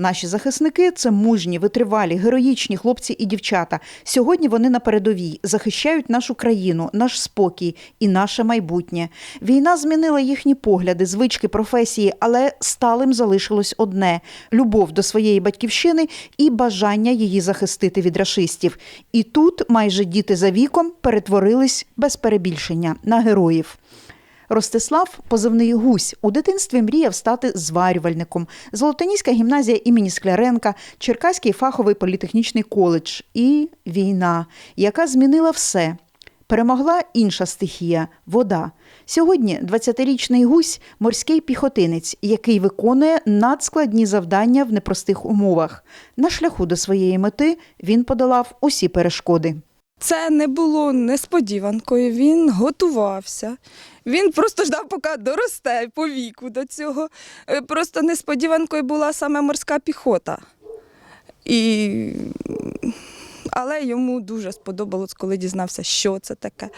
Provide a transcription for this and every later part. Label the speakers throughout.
Speaker 1: Наші захисники це мужні, витривалі, героїчні хлопці і дівчата. Сьогодні вони на передовій захищають нашу країну, наш спокій і наше майбутнє. Війна змінила їхні погляди, звички, професії, але сталим залишилось одне любов до своєї батьківщини і бажання її захистити від рашистів. І тут майже діти за віком перетворились без перебільшення на героїв. Ростислав, позивний гусь, у дитинстві мріяв стати зварювальником. Золотоніська гімназія імені Скляренка, Черкаський фаховий політехнічний коледж і війна, яка змінила все. Перемогла інша стихія вода. Сьогодні 20-річний гусь морський піхотинець, який виконує надскладні завдання в непростих умовах. На шляху до своєї мети він подолав усі перешкоди.
Speaker 2: Це не було несподіванкою. Він готувався. Він просто ждав, поки доросте по віку до цього. Е, Просто несподіванкою була саме морська піхота. І... Але йому дуже сподобалось, коли дізнався, що це таке.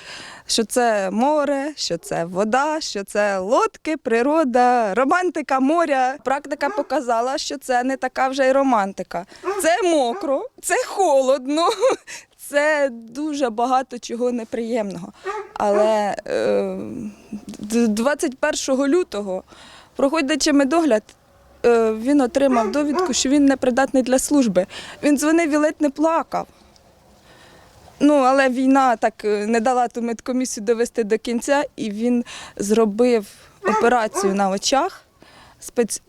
Speaker 2: Що це море, що це вода, що це лодки, природа, романтика моря. Практика показала, що це не така вже й романтика. Це мокро, це холодно, це дуже багато чого неприємного. Але е, 21 лютого, проходячи медогляд, е, він отримав довідку, що він непридатний для служби. Він дзвонив і ледь не плакав. Ну, але війна так е, не дала ту медкомісію довести до кінця, і він зробив операцію на очах спец...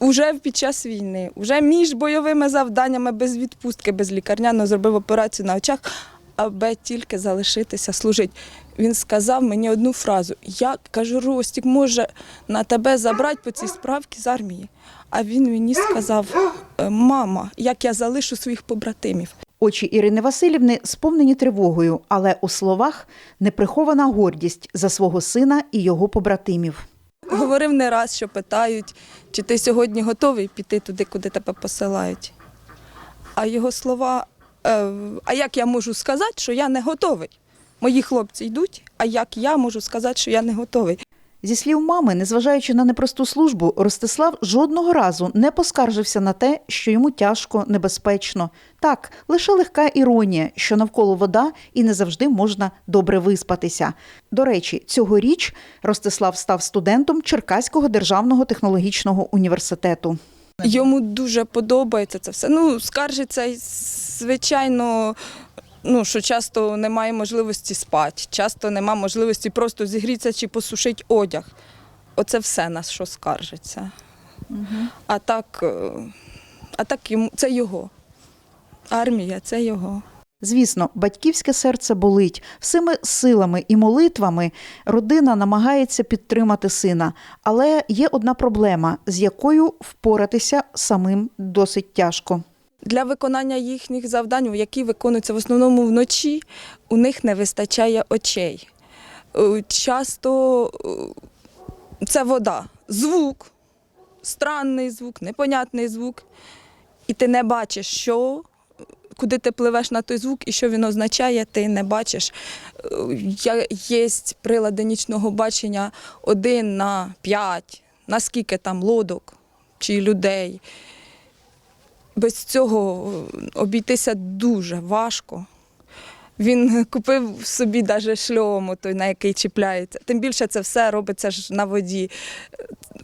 Speaker 2: уже під час війни, вже між бойовими завданнями, без відпустки, без лікарняного зробив операцію на очах, аби тільки залишитися служити. Він сказав мені одну фразу: я кажу, Ростік, може на тебе забрати по цій справці з армії. А він мені сказав: «Е, мама, як я залишу своїх побратимів.
Speaker 1: Очі Ірини Васильівни сповнені тривогою, але у словах неприхована гордість за свого сина і його побратимів.
Speaker 2: Говорив не раз, що питають, чи ти сьогодні готовий піти туди, куди тебе посилають. А його слова, е, а як я можу сказати, що я не готовий? Мої хлопці йдуть, а як я можу сказати, що я не готовий?
Speaker 1: Зі слів мами, незважаючи на непросту службу, Ростислав жодного разу не поскаржився на те, що йому тяжко, небезпечно. Так, лише легка іронія, що навколо вода і не завжди можна добре виспатися. До речі, цьогоріч Ростислав став студентом Черкаського державного технологічного університету.
Speaker 2: Йому дуже подобається це все. Ну, скаржиться, звичайно, ну, що часто немає можливості спати, часто немає можливості просто зігрітися чи посушити одяг. Оце все на що скаржиться. А так, е, а так йому, це його. Армія це його.
Speaker 1: Звісно, батьківське серце болить. Всіми силами і молитвами родина намагається підтримати сина. Але є одна проблема, з якою впоратися самим досить тяжко.
Speaker 2: Для виконання їхніх завдань, які виконуються в основному вночі, у них не вистачає очей. Е, Часто е, це вода, звук, странний звук, непонятний звук. І ти не бачиш, що, куди ти пливеш на той звук і що він означає, ти не бачиш. Е, Є прилади нічного бачення один на п'ять, наскільки там лодок чи людей без цього обійтися дуже важко. Він купив собі навіть шльому, той, на який чіпляється. Тим більше це все робиться ж на воді.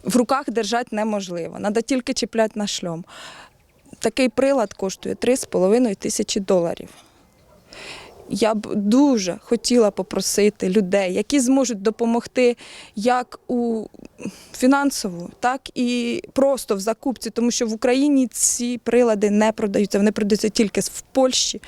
Speaker 2: В руках держати неможливо. Треба тільки чіпляти на шльом. Такий прилад коштує 3,5 тисячі доларів. Я б дуже хотіла попросити людей, які зможуть допомогти як у фінансово, так і просто в закупці, тому що в Україні ці прилади не продаються, вони продаються тільки в Польщі.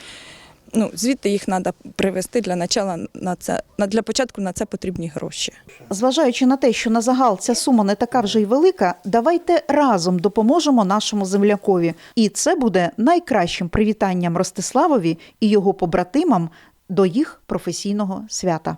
Speaker 2: Ну, звідти їх треба привезти для начала на це на для початку на це потрібні гроші.
Speaker 1: Зважаючи на те, що на загал ця сума не така вже й велика, давайте разом допоможемо нашому землякові. І це буде найкращим привітанням Ростиславові і його побратимам до їх професійного свята.